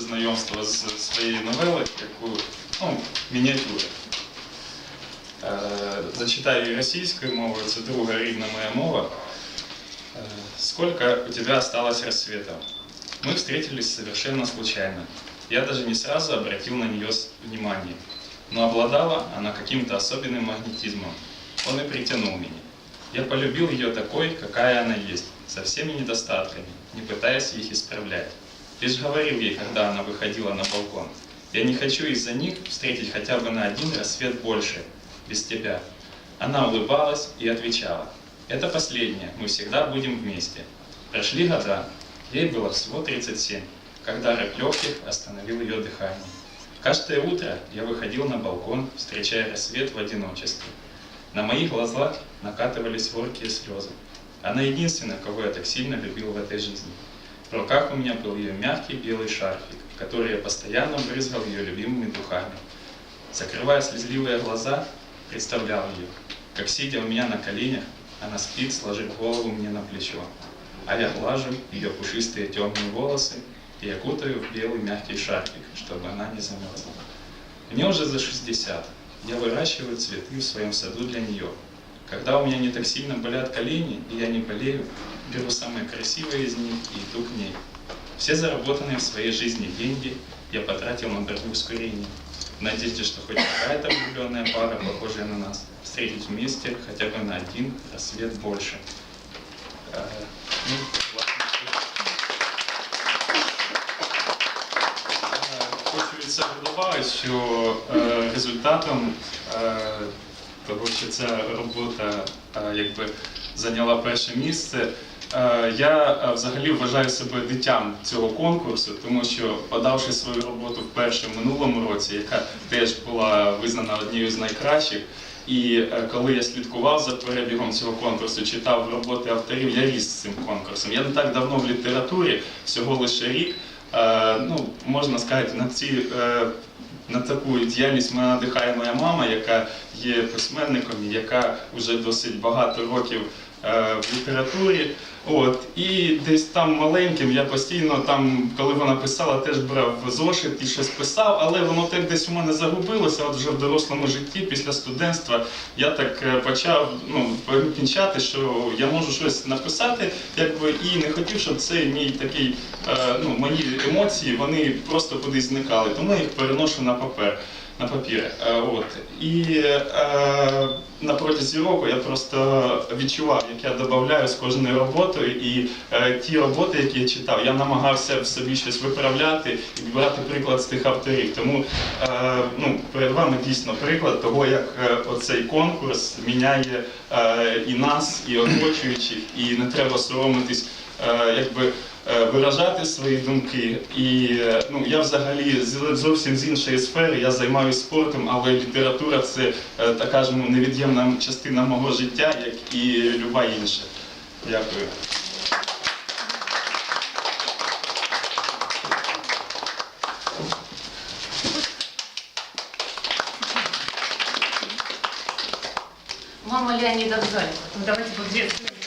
знайомство з своєю новелою, яку ну, мініатюри. Е, Зачитаю її російською мовою, це друга рідна моя мова. Э, Сколько у тебя осталось рассветов? Мы встретились совершенно случайно. Я даже не сразу обратил на нее с- внимание. Но обладала она каким-то особенным магнетизмом. Он и притянул меня. Я полюбил ее такой, какая она есть, со всеми недостатками, не пытаясь их исправлять. Лишь говорил ей, когда она выходила на балкон. Я не хочу из-за них встретить хотя бы на один рассвет больше, без тебя. Она улыбалась и отвечала. Это последнее, мы всегда будем вместе. Прошли года, ей было всего 37, когда рэп легких остановил ее дыхание. Каждое утро я выходил на балкон, встречая рассвет в одиночестве. На моих глазах накатывались горькие слезы. Она единственная, кого я так сильно любил в этой жизни. В руках у меня был ее мягкий белый шарфик, который я постоянно брызгал ее любимыми духами. Закрывая слезливые глаза, представлял ее, как сидя у меня на коленях, она спит, сложив голову мне на плечо, а я глажу ее пушистые темные волосы и окутаю в белый мягкий шарфик, чтобы она не замерзла. Мне уже за 60. Я выращиваю цветы в своем саду для нее. Когда у меня не так сильно болят колени, и я не болею, беру самые красивые из них и иду к ней. Все заработанные в своей жизни деньги я потратил на борьбу с курением. В надежде, что хоть какая-то влюбленная пара, похожая на нас, встретить вместе хотя бы на один рассвет больше. Э, Хочу від себе результатом того, що ця робота е, якби зайняла перше місце. е, Я е, взагалі вважаю себе дитям цього конкурсу, тому що подавши свою роботу вперше в минулому році, яка теж була визнана однією з найкращих. І коли я слідкував за перебігом цього конкурсу, читав роботи авторів, я ріс з цим конкурсом. Я не так давно в літературі, всього лише рік. Ну, можна сказати, на ці. На таку діяльність. Мене надихає моя мама, яка є письменником, яка вже досить багато років в літературі. От і десь там маленьким я постійно там, коли вона писала, теж брав зошит і щось писав, але воно так десь у мене загубилося. От вже в дорослому житті, після студентства, я так е, почав ну, помічати, що я можу щось написати, якби і не хотів, щоб цей мій такий, е, ну, мої емоції вони просто кудись зникали. Тому я їх переношу на папер. На папір. Е, От. І е, на протязі року я просто відчував, як я додаю з кожною роботою, і е, ті роботи, які я читав, я намагався в собі щось виправляти і брати приклад з тих авторів. Тому е, ну, перед вами дійсно приклад того, як е, оцей конкурс міняє е, і нас, і оточуючих, і не треба соромитись, якби. е, Виражати свої думки, і е, ну я взагалі зовсім з іншої сфери. Я займаюся спортом, але література це е, така ж ну, невід'ємна частина мого життя, як і люба інша. Дякую. Мама Леонида Зайцева. Ну, давайте поприветствуем.